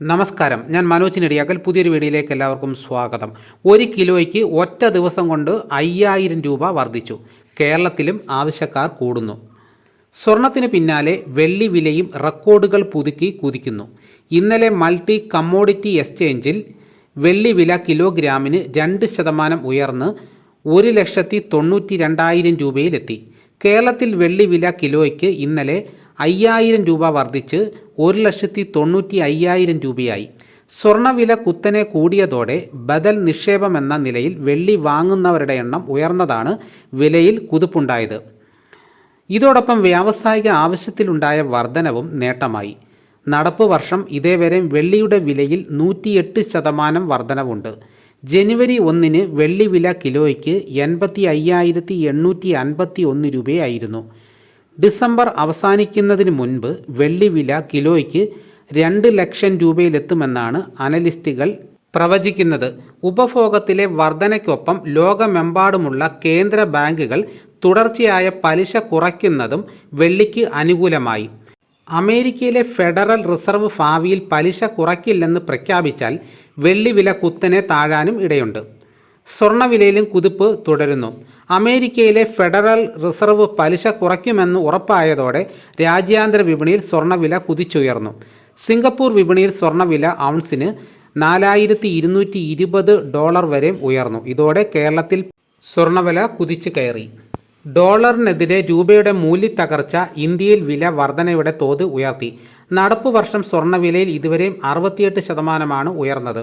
നമസ്കാരം. ഞാൻ മനോജ് നെടിയാക്കൽ. പുതിയൊരു വീഡിയോയിലേക്ക് എല്ലാവർക്കും സ്വാഗതം. ഒരു കിലോയ്ക്ക് ഒറ്റ ദിവസം കൊണ്ട് അയ്യായിരം രൂപ വർദ്ധിച്ചു. കേരളത്തിലും ആവശ്യക്കാർ കൂടുന്നു. സ്വർണത്തിന് പിന്നാലെ വെള്ളി വിലയും റെക്കോർഡുകൾ പുതുക്കി കുതിക്കുന്നു. ഇന്നലെ മൾട്ടി കമ്മോഡിറ്റി എക്സ്ചേഞ്ചിൽ വെള്ളി വില കിലോഗ്രാമിന് രണ്ട് ശതമാനം ഉയർന്ന് ഒരു ലക്ഷത്തി തൊണ്ണൂറ്റി രണ്ടായിരം രൂപയിലെത്തി. കേരളത്തിൽ വെള്ളി വില കിലോയ്ക്ക് ഇന്നലെ അയ്യായിരം രൂപ വർദ്ധിച്ച് ഒരു ലക്ഷത്തി തൊണ്ണൂറ്റി അയ്യായിരം രൂപയായി. സ്വർണവില കുത്തനെ കൂടിയതോടെ ബദൽ നിക്ഷേപമെന്ന നിലയിൽ വെള്ളി വാങ്ങുന്നവരുടെ എണ്ണം ഉയർന്നതാണ് വിലയിൽ കുതിപ്പുണ്ടായത്. ഇതോടൊപ്പം വ്യാവസായിക ആവശ്യത്തിലുണ്ടായ വർധനവും നേട്ടമായി. നടപ്പ് വർഷം ഇതേവരെ വെള്ളിയുടെ വിലയിൽ നൂറ്റിയെട്ട് ശതമാനം വർധനവുണ്ട്. ജനുവരി ഒന്നിന് വെള്ളി വില കിലോയ്ക്ക് എൺപത്തി അയ്യായിരത്തി എണ്ണൂറ്റി അൻപത്തി ഒന്ന് രൂപയായിരുന്നു. ഡിസംബർ അവസാനിക്കുന്നതിന് മുൻപ് വെള്ളി വില കിലോയ്ക്ക് രണ്ട് ലക്ഷം രൂപയിലെത്തുമെന്നാണ് അനലിസ്റ്റുകൾ പ്രവചിക്കുന്നത്. ഉപഭോഗത്തിലെ വർധനയ്ക്കൊപ്പം ലോകമെമ്പാടുമുള്ള കേന്ദ്ര ബാങ്കുകൾ തുടർച്ചയായ പലിശ കുറയ്ക്കുന്നതും വെള്ളിക്ക് അനുകൂലമായി. അമേരിക്കയിലെ ഫെഡറൽ റിസർവ് ഭാവിയിൽ പലിശ കുറയ്ക്കില്ലെന്ന് പ്രഖ്യാപിച്ചാൽ വെള്ളി വില കുത്തനെ താഴാനും ഇടയുണ്ട്. സ്വർണവിലയിലും കുതിപ്പ് തുടരുന്നു. അമേരിക്കയിലെ ഫെഡറൽ റിസർവ് പലിശ കുറയ്ക്കുമെന്ന് ഉറപ്പായതോടെ രാജ്യാന്തര വിപണിയിൽ സ്വർണവില കുതിച്ചുയർന്നു. സിംഗപ്പൂർ വിപണിയിൽ സ്വർണവില ഔൺസിന് നാലായിരത്തി ഇരുന്നൂറ്റി ഇരുപത് ഡോളർ വരെ ഉയർന്നു. ഇതോടെ കേരളത്തിൽ സ്വർണവില കുതിച്ചു കയറി. ഡോളറിനെതിരെ രൂപയുടെ മൂല്യത്തകർച്ച ഇന്ത്യയിൽ വില വർധനയുടെ തോത് ഉയർത്തി. നടപ്പ് വർഷം സ്വർണവിലയിൽ ഇതുവരെയും അറുപത്തിയെട്ട് ശതമാനമാണ് ഉയർന്നത്.